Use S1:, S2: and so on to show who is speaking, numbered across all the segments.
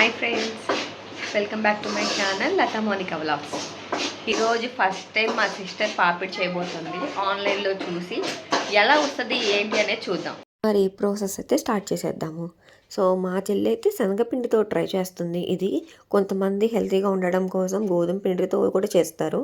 S1: Hi friends welcome back to my channel Latha Monica vlogs ఈరోజు first time మా sister పాపిడ్ చేయబోతుంది ఆన్లైన్లో చూసి ఎలా వస్తుంది ఏంటి అనేది చూద్దాం.
S2: మరి ప్రాసెస్ అయితే స్టార్ట్ చేసేద్దాము. సో మా చెల్లి అయితే శనగపిండితో ట్రై చేస్తుంది. ఇది కొంతమంది హెల్తీగా ఉండడం కోసం గోధుమ పిండితో కూడా చేస్తారు.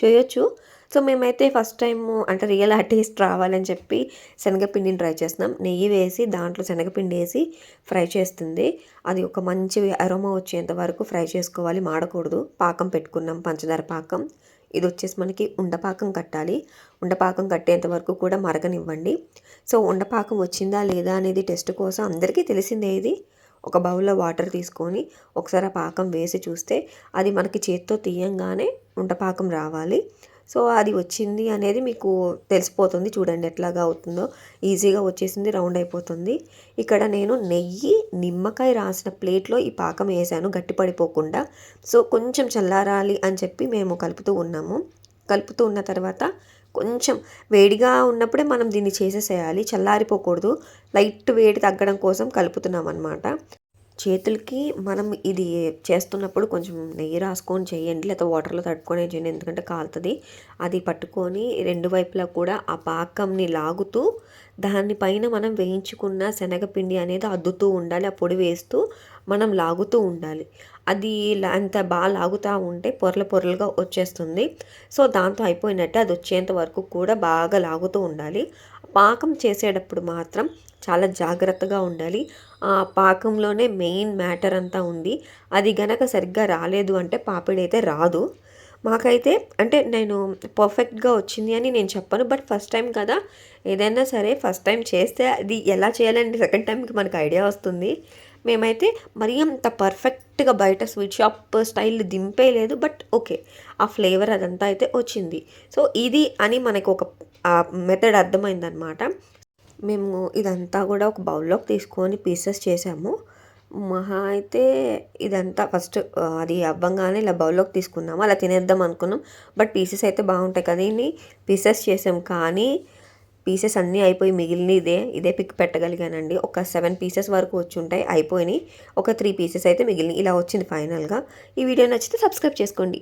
S2: చేయొచ్చు. సో మేమైతే ఫస్ట్ టైం అంటే రియల్ ఆ టేస్ట్ రావాలని చెప్పి శనగపిండిని ట్రై చేస్తున్నాం. నెయ్యి వేసి దాంట్లో శనగపిండి వేసి ఫ్రై చేస్తుంది. అది ఒక మంచి అరోమా వచ్చేంత వరకు ఫ్రై చేసుకోవాలి. మాడకూడదు. పాకం పెట్టుకున్నాం. పంచదార పాకం. ఇది వచ్చేసి మనకి ఉండపాకం కట్టాలి. ఉండపాకం కట్టేంత వరకు కూడా మరగనివ్వండి. సో ఉండపాకం వచ్చిందా లేదా అనేది టెస్ట్ కోసం అందరికీ తెలిసిందే ఇది. ఒక బౌల్లో వాటర్ తీసుకొని ఒకసారి ఆ పాకం వేసి చూస్తే అది మనకి చేత్తో తీయంగానే ఉండపాకం రావాలి. సో అది వచ్చింది అనేది మీకు తెలిసిపోతుంది చూడండి ఎట్లాగా అవుతుందో. ఈజీగా వచ్చేసింది రౌండ్ అయిపోతుంది. ఇక్కడ నేను నెయ్యి నిమ్మకాయ రాసిన ప్లేట్లో ఈ పాకం వేసాను గట్టిపడిపోకుండా సో కొంచెం చల్లారాలి అని చెప్పి మేము కలుపుతూ ఉన్నాము. కలుపుతూ ఉన్న తర్వాత కొంచెం వేడిగా ఉన్నప్పుడే మనం దీన్ని చేసేసేయాలి చల్లారిపోకూడదు. లైట్ వేడి తగ్గడం కోసం కలుపుతున్నాం అనమాట చేతులకి మనం ఇది చేస్తున్నప్పుడు కొంచెం నెయ్యి రాసుకొని చేయండి లేకపోతే వాటర్లో తట్టుకొని చేయండి ఎందుకంటే కాలుతుంది. అది పట్టుకొని రెండు వైపులా కూడా ఆ పాకంని లాగుతూ దానిపైన మనం వేయించుకున్న శనగపిండి అనేది అద్దుతూ ఉండాలి. ఆ పొడి వేస్తూ మనం లాగుతూ ఉండాలి. అది అంత బాగా లాగుతూ ఉంటే పొరల పొరలుగా వచ్చేస్తుంది. సో దాంతో అయిపోయినట్టే అది వచ్చేంత వరకు కూడా బాగా లాగుతూ ఉండాలి. పాకం చేసేటప్పుడు మాత్రం చాలా జాగ్రత్తగా ఉండాలి. ఆ పాకంలోనే మెయిన్ మ్యాటర్ అంతా ఉంది. అది గనక సరిగ్గా రాలేదు అంటే పాపిడి అయితే రాదు. మాకైతే అంటే నేను పర్ఫెక్ట్గా వచ్చింది అని నేను చెప్పను. బట్ ఫస్ట్ టైం కదా ఏదైనా సరే ఫస్ట్ టైం చేస్తే అది ఎలా చేయాలని సెకండ్ టైంకి మనకు ఐడియా వస్తుంది. మేమైతే మరీ అంత పర్ఫెక్ట్గా బయట స్వీట్ షాప్ స్టైల్ దింపేయలేదు బట్ ఓకే ఆ ఫ్లేవర్ అదంతా అయితే వచ్చింది. సో ఇది అని మనకు ఒక మెథడ్ అర్థమైందనమాట మేము ఇదంతా కూడా ఒక బౌల్లోకి తీసుకొని పీసెస్ చేసాము. మహా అయితే ఇదంతా ఫస్ట్ అది అవ్వంగానే ఇలా బౌల్లోకి తీసుకున్నాము అలా తినేద్దాం అనుకున్నాం. బట్ పీసెస్ అయితే బాగుంటాయి కదా ఇన్ని. పీసెస్ చేసాం కానీ పీసెస్ అన్నీ అయిపోయి మిగిలిన ఇదే. ఇదే పిక్ పెట్టగలిగానండి. ఒక సెవెన్ పీసెస్ వరకు వచ్చి ఉంటాయి. అయిపోయినాయి. ఒక త్రీ పీసెస్ అయితే మిగిలినాయి ఇలా వచ్చింది ఫైనల్గా. ఈ వీడియో నచ్చితే సబ్స్క్రైబ్ చేసుకోండి.